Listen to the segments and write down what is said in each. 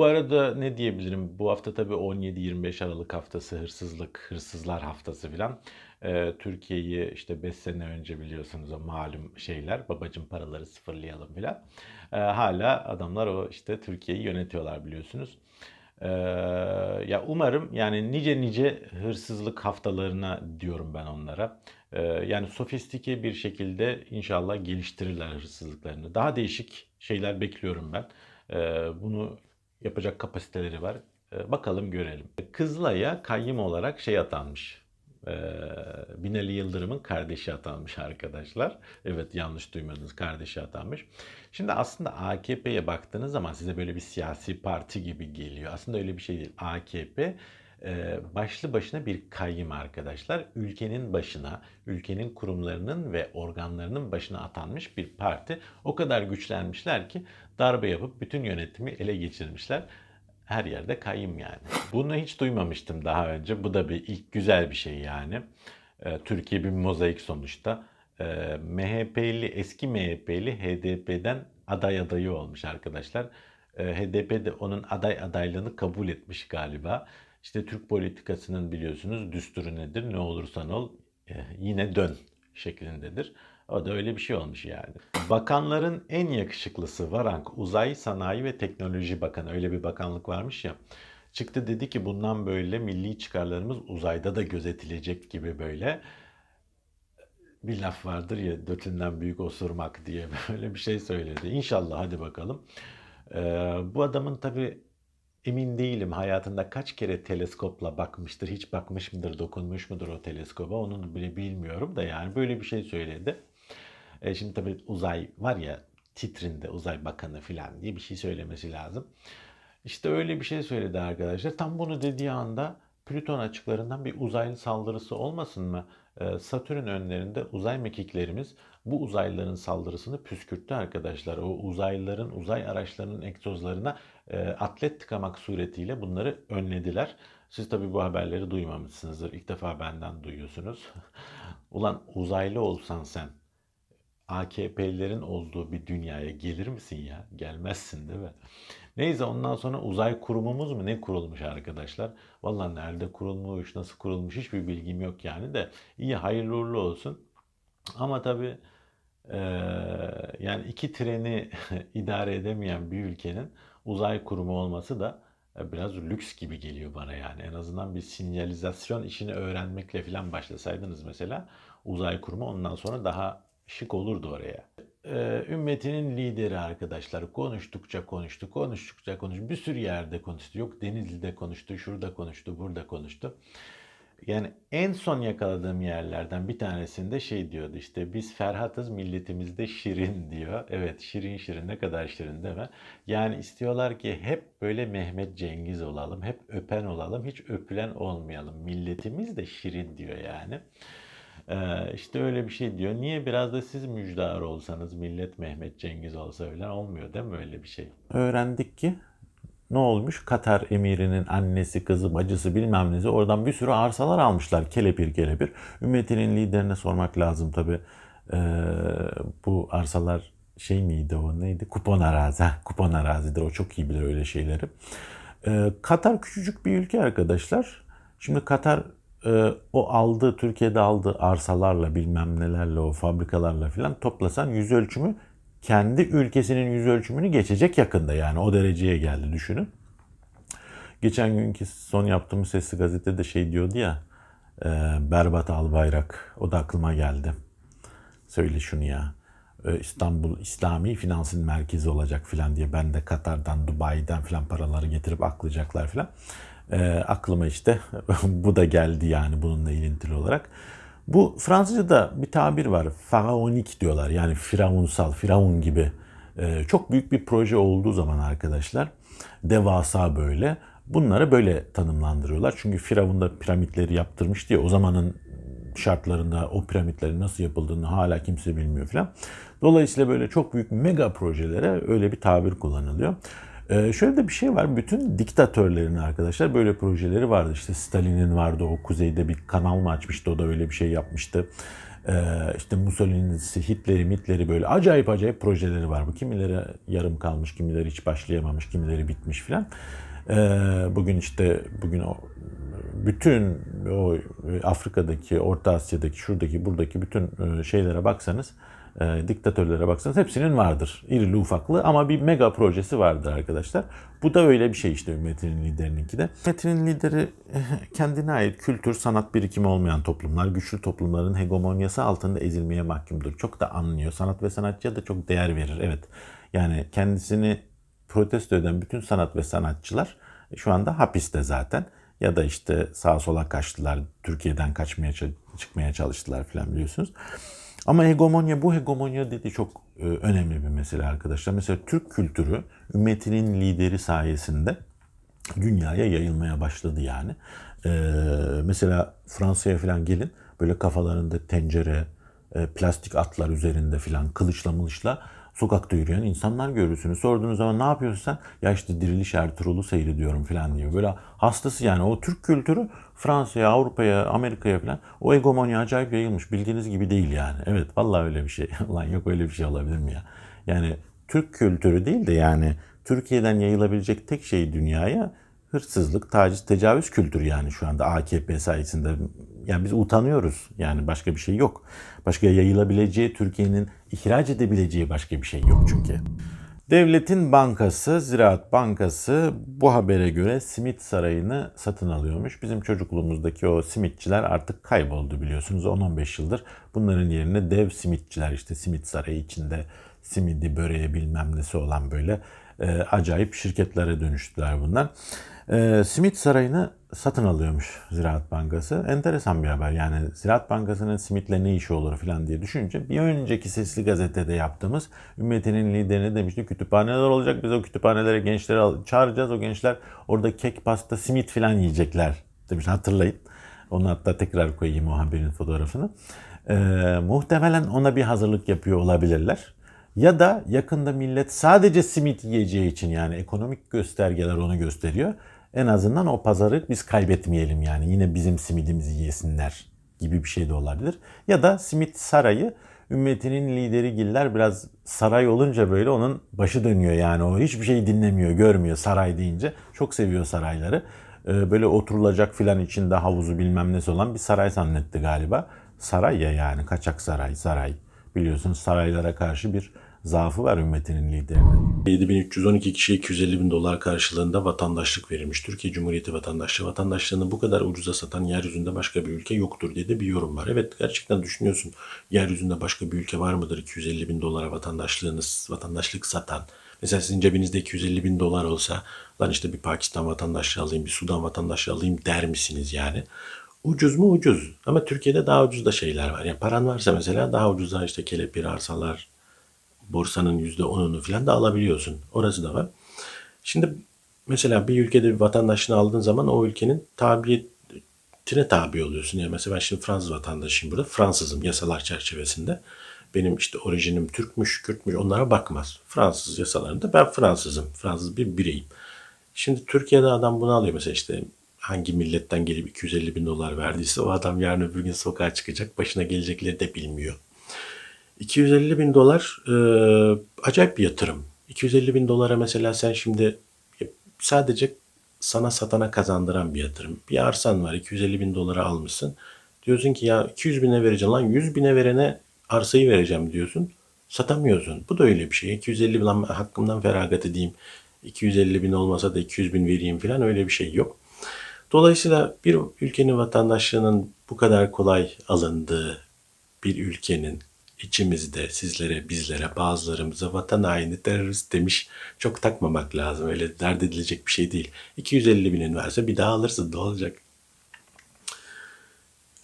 Bu arada ne diyebilirim? Bu hafta tabii 17-25 Aralık haftası hırsızlık, hırsızlar haftası filan. Ee, Türkiye'yi işte 5 sene önce biliyorsunuz o malum şeyler, babacım paraları sıfırlayalım filan. Ee, hala adamlar o işte Türkiye'yi yönetiyorlar biliyorsunuz. Ee, ya umarım yani nice nice hırsızlık haftalarına diyorum ben onlara. Ee, yani sofistike bir şekilde inşallah geliştirirler hırsızlıklarını. Daha değişik şeyler bekliyorum ben. Ee, bunu yapacak kapasiteleri var. Ee, bakalım görelim. Kızılay'a kayyım olarak şey atanmış. Ee, Binali Yıldırım'ın kardeşi atanmış arkadaşlar. Evet yanlış duymadınız kardeşi atanmış. Şimdi aslında AKP'ye baktığınız zaman size böyle bir siyasi parti gibi geliyor. Aslında öyle bir şey değil. AKP başlı başına bir kayyım arkadaşlar. Ülkenin başına, ülkenin kurumlarının ve organlarının başına atanmış bir parti. O kadar güçlenmişler ki darbe yapıp bütün yönetimi ele geçirmişler. Her yerde kayyım yani. Bunu hiç duymamıştım daha önce. Bu da bir ilk güzel bir şey yani. Ee, Türkiye bir mozaik sonuçta. Ee, MHP'li, eski MHP'li HDP'den aday adayı olmuş arkadaşlar. Ee, HDP de onun aday adaylığını kabul etmiş galiba. İşte Türk politikasının biliyorsunuz düsturu nedir? Ne olursan ol e, yine dön şeklindedir. O da öyle bir şey olmuş yani. Bakanların en yakışıklısı Varank Uzay Sanayi ve Teknoloji Bakanı. Öyle bir bakanlık varmış ya. Çıktı dedi ki bundan böyle milli çıkarlarımız uzayda da gözetilecek gibi böyle bir laf vardır ya dötünden büyük osurmak diye böyle bir şey söyledi. İnşallah hadi bakalım. Ee, bu adamın tabi emin değilim hayatında kaç kere teleskopla bakmıştır, hiç bakmış mıdır, dokunmuş mudur o teleskoba onu bile bilmiyorum da yani böyle bir şey söyledi. E, şimdi tabii uzay var ya titrinde uzay bakanı falan diye bir şey söylemesi lazım. İşte öyle bir şey söyledi arkadaşlar. Tam bunu dediği anda Plüton açıklarından bir uzaylı saldırısı olmasın mı? Ee, Satürn önlerinde uzay mekiklerimiz bu uzaylıların saldırısını püskürttü arkadaşlar. O uzaylıların, uzay araçlarının egzozlarına e, atlet tıkamak suretiyle bunları önlediler. Siz tabi bu haberleri duymamışsınızdır. İlk defa benden duyuyorsunuz. Ulan uzaylı olsan sen AKP'lerin olduğu bir dünyaya gelir misin ya? Gelmezsin değil mi? Neyse ondan sonra uzay kurumumuz mu ne kurulmuş arkadaşlar? Vallahi nerede kurulmuş, nasıl kurulmuş hiçbir bilgim yok yani de iyi hayırlı uğurlu olsun. Ama tabii e, yani iki treni idare edemeyen bir ülkenin uzay kurumu olması da biraz lüks gibi geliyor bana yani. En azından bir sinyalizasyon işini öğrenmekle falan başlasaydınız mesela uzay kurumu ondan sonra daha şık olurdu oraya. Ee, ümmetinin lideri arkadaşlar konuştukça konuştu, konuştukça konuştu. Bir sürü yerde konuştu. Yok Denizli'de konuştu, şurada konuştu, burada konuştu. Yani en son yakaladığım yerlerden bir tanesinde şey diyordu işte biz Ferhat'ız milletimizde şirin diyor. Evet şirin şirin ne kadar şirin değil mi? Yani istiyorlar ki hep böyle Mehmet Cengiz olalım, hep öpen olalım, hiç öpülen olmayalım. Milletimiz de şirin diyor yani. Ee, işte öyle bir şey diyor. Niye biraz da siz müjdar olsanız millet Mehmet Cengiz olsa öyle olmuyor değil mi öyle bir şey? Öğrendik ki ne olmuş? Katar emirinin annesi, kızı, bacısı bilmem nesi oradan bir sürü arsalar almışlar kelepir kelepir. Ümmetinin liderine sormak lazım tabi. Ee, bu arsalar şey miydi o neydi? Kupon arazi. Heh, kupon arazidir o çok iyi bilir öyle şeyleri. Ee, Katar küçücük bir ülke arkadaşlar. Şimdi Katar e, o aldığı, Türkiye'de aldığı arsalarla bilmem nelerle o fabrikalarla filan toplasan yüz ölçümü kendi ülkesinin yüz ölçümünü geçecek yakında yani o dereceye geldi düşünün. Geçen günkü son yaptığımız sesli gazetede şey diyordu ya e, Berbat Albayrak o da aklıma geldi. Söyle şunu ya. E, İstanbul İslami finansın merkezi olacak filan diye ben de Katar'dan, Dubai'den filan paraları getirip aklayacaklar filan. E, aklıma işte bu da geldi yani bununla ilintili olarak. Bu Fransızca'da bir tabir var. Faraonik diyorlar. Yani firavunsal, firavun gibi. E, çok büyük bir proje olduğu zaman arkadaşlar devasa böyle. Bunları böyle tanımlandırıyorlar. Çünkü Firavun da piramitleri yaptırmış diye o zamanın şartlarında o piramitlerin nasıl yapıldığını hala kimse bilmiyor falan. Dolayısıyla böyle çok büyük mega projelere öyle bir tabir kullanılıyor. Ee, şöyle de bir şey var. Bütün diktatörlerin arkadaşlar böyle projeleri vardı. İşte Stalin'in vardı. O kuzeyde bir kanal mı açmıştı? O da öyle bir şey yapmıştı. Ee, işte Mussolini'si, Hitler'i, Mitler'i böyle acayip acayip projeleri var. Bu kimileri yarım kalmış, kimileri hiç başlayamamış, kimileri bitmiş filan. Ee, bugün işte bugün o bütün o Afrika'daki, Orta Asya'daki, şuradaki, buradaki bütün e, şeylere baksanız, e, diktatörlere baksanız hepsinin vardır. İrili ufaklı ama bir mega projesi vardır arkadaşlar. Bu da öyle bir şey işte ümmetinin liderininki de. Ümmetinin lideri kendine ait kültür, sanat birikimi olmayan toplumlar, güçlü toplumların hegemonyası altında ezilmeye mahkumdur. Çok da anlıyor. Sanat ve sanatçıya da çok değer verir. Evet. Yani kendisini protesto eden bütün sanat ve sanatçılar şu anda hapiste zaten. Ya da işte sağa sola kaçtılar, Türkiye'den kaçmaya çıkmaya çalıştılar falan biliyorsunuz. Ama hegemonya, bu hegemonya dedi çok e, önemli bir mesele arkadaşlar. Mesela Türk kültürü ümmetinin lideri sayesinde dünyaya yayılmaya başladı yani. E, mesela Fransa'ya falan gelin böyle kafalarında tencere, e, plastik atlar üzerinde falan kılıçla mılıçla sokakta yürüyen insanlar görürsünüz. Sorduğunuz zaman ne yapıyorsun sen? Ya işte Diriliş Ertuğrul'u seyrediyorum falan diyor. Böyle hastası yani o Türk kültürü Fransa'ya, Avrupa'ya, Amerika'ya falan o hegemonya acayip yayılmış. Bildiğiniz gibi değil yani. Evet vallahi öyle bir şey. Lan yok öyle bir şey olabilir mi ya? Yani Türk kültürü değil de yani Türkiye'den yayılabilecek tek şey dünyaya hırsızlık, taciz, tecavüz kültürü yani şu anda AKP sayesinde. Yani biz utanıyoruz. Yani başka bir şey yok. Başka yayılabileceği, Türkiye'nin ihraç edebileceği başka bir şey yok çünkü. Devletin bankası, Ziraat Bankası bu habere göre simit sarayını satın alıyormuş. Bizim çocukluğumuzdaki o simitçiler artık kayboldu biliyorsunuz 10-15 yıldır. Bunların yerine dev simitçiler işte simit sarayı içinde simidi, böreği bilmem nesi olan böyle e, acayip şirketlere dönüştüler bunlar. E, simit sarayını satın alıyormuş Ziraat Bankası. Enteresan bir haber. Yani Ziraat Bankası'nın simitle ne işi olur falan diye düşününce bir önceki Sesli Gazete'de yaptığımız ümmetinin liderini demişti kütüphaneler olacak. Biz o kütüphanelere gençleri çağıracağız. O gençler orada kek, pasta, simit falan yiyecekler demiş. Hatırlayın. Onu hatta tekrar koyayım o haberin fotoğrafını. Ee, muhtemelen ona bir hazırlık yapıyor olabilirler. Ya da yakında millet sadece simit yiyeceği için yani ekonomik göstergeler onu gösteriyor en azından o pazarı biz kaybetmeyelim yani. Yine bizim simidimizi yesinler gibi bir şey de olabilir. Ya da simit sarayı ümmetinin lideri Giller biraz saray olunca böyle onun başı dönüyor yani. O hiçbir şey dinlemiyor, görmüyor saray deyince. Çok seviyor sarayları. Ee, böyle oturulacak filan içinde havuzu bilmem nesi olan bir saray zannetti galiba. Saray ya yani kaçak saray, saray. Biliyorsunuz saraylara karşı bir zaafı var ümmetinin liderinin. 7312 kişiye 250 bin dolar karşılığında vatandaşlık verilmiş. Türkiye Cumhuriyeti vatandaşlığı vatandaşlığını bu kadar ucuza satan yeryüzünde başka bir ülke yoktur diye de bir yorum var. Evet gerçekten düşünüyorsun yeryüzünde başka bir ülke var mıdır 250 bin dolara vatandaşlığınız, vatandaşlık satan? Mesela sizin cebinizde 250 bin dolar olsa lan işte bir Pakistan vatandaşlığı alayım, bir Sudan vatandaşlığı alayım der misiniz yani? Ucuz mu ucuz ama Türkiye'de daha ucuz da şeyler var. Yani paran varsa mesela daha ucuza işte kelepir arsalar, borsanın %10'unu falan da alabiliyorsun. Orası da var. Şimdi mesela bir ülkede bir vatandaşını aldığın zaman o ülkenin tabiyetine tabi oluyorsun. Yani mesela ben şimdi Fransız vatandaşıyım burada. Fransızım yasalar çerçevesinde. Benim işte orijinim Türkmüş, Kürtmüş onlara bakmaz. Fransız yasalarında ben Fransızım. Fransız bir bireyim. Şimdi Türkiye'de adam bunu alıyor mesela işte hangi milletten gelip 250 bin dolar verdiyse o adam yarın öbür gün sokağa çıkacak başına gelecekleri de bilmiyor. 250 bin dolar e, acayip bir yatırım. 250 bin dolara mesela sen şimdi sadece sana satana kazandıran bir yatırım. Bir arsan var 250 bin dolara almışsın. Diyorsun ki ya 200 bine vereceğim lan 100 bine verene arsayı vereceğim diyorsun. Satamıyorsun. Bu da öyle bir şey. 250 bin hakkımdan feragat edeyim. 250 bin olmasa da 200 bin vereyim falan öyle bir şey yok. Dolayısıyla bir ülkenin vatandaşlığının bu kadar kolay alındığı bir ülkenin içimizde sizlere, bizlere, bazılarımıza vatan haini, terörist demiş çok takmamak lazım. Öyle dert edilecek bir şey değil. 250 binin varsa bir daha alırsın ne olacak?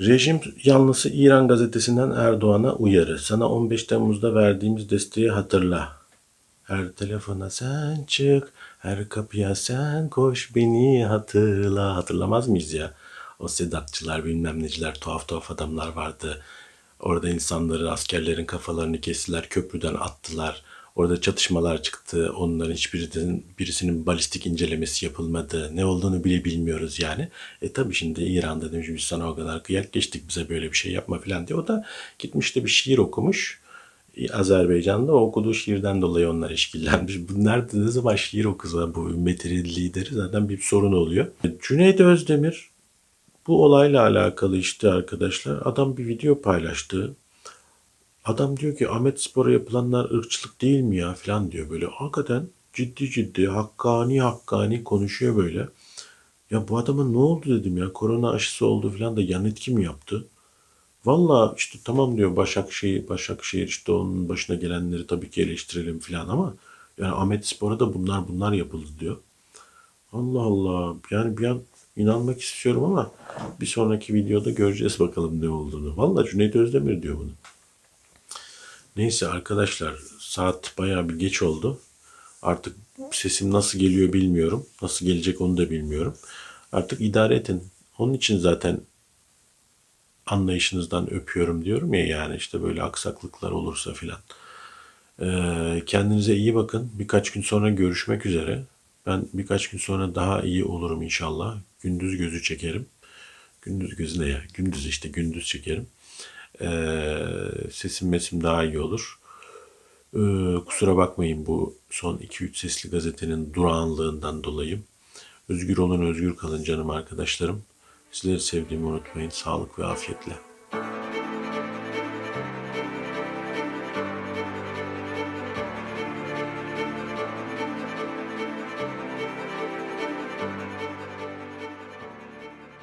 Rejim yanlısı İran gazetesinden Erdoğan'a uyarı. Sana 15 Temmuz'da verdiğimiz desteği hatırla. Her telefona sen çık, her kapıya sen koş, beni hatırla. Hatırlamaz mıyız ya? O sedatçılar, bilmem neciler, tuhaf tuhaf adamlar vardı. Orada insanları, askerlerin kafalarını kestiler, köprüden attılar. Orada çatışmalar çıktı. Onların hiçbirisinin birisinin balistik incelemesi yapılmadı. Ne olduğunu bile bilmiyoruz yani. E tabii şimdi İran'da demiş biz sana o kadar kıyak geçtik bize böyle bir şey yapma falan diye. O da gitmiş de bir şiir okumuş. Azerbaycan'da okuduğu şiirden dolayı onlar işkillenmiş. Bunlar ne zaman şiir okusa bu ümmetin lideri zaten bir sorun oluyor. Cüneyt Özdemir bu olayla alakalı işte arkadaşlar adam bir video paylaştı. Adam diyor ki Ahmet Spor'a yapılanlar ırkçılık değil mi ya falan diyor böyle. Hakikaten ciddi ciddi hakkani hakkani konuşuyor böyle. Ya bu adamın ne oldu dedim ya korona aşısı oldu falan da yan etki mi yaptı? Valla işte tamam diyor Başakşehir, Başakşehir işte onun başına gelenleri tabii ki eleştirelim falan ama yani Ahmet Spor'a da bunlar bunlar yapıldı diyor. Allah Allah yani bir an inanmak istiyorum ama bir sonraki videoda göreceğiz bakalım ne olduğunu. Valla Cüneyt Özdemir diyor bunu. Neyse arkadaşlar saat bayağı bir geç oldu. Artık sesim nasıl geliyor bilmiyorum. Nasıl gelecek onu da bilmiyorum. Artık idare edin. Onun için zaten anlayışınızdan öpüyorum diyorum ya yani işte böyle aksaklıklar olursa filan. Ee, kendinize iyi bakın. Birkaç gün sonra görüşmek üzere. Ben birkaç gün sonra daha iyi olurum inşallah. Gündüz gözü çekerim. Gündüz gözü ne ya? Gündüz işte gündüz çekerim. Ee, sesim mesim daha iyi olur. Ee, kusura bakmayın bu son 2-3 sesli gazetenin durağanlığından dolayı. Özgür olun, özgür kalın canım arkadaşlarım. Sizleri sevdiğimi unutmayın. Sağlık ve afiyetle.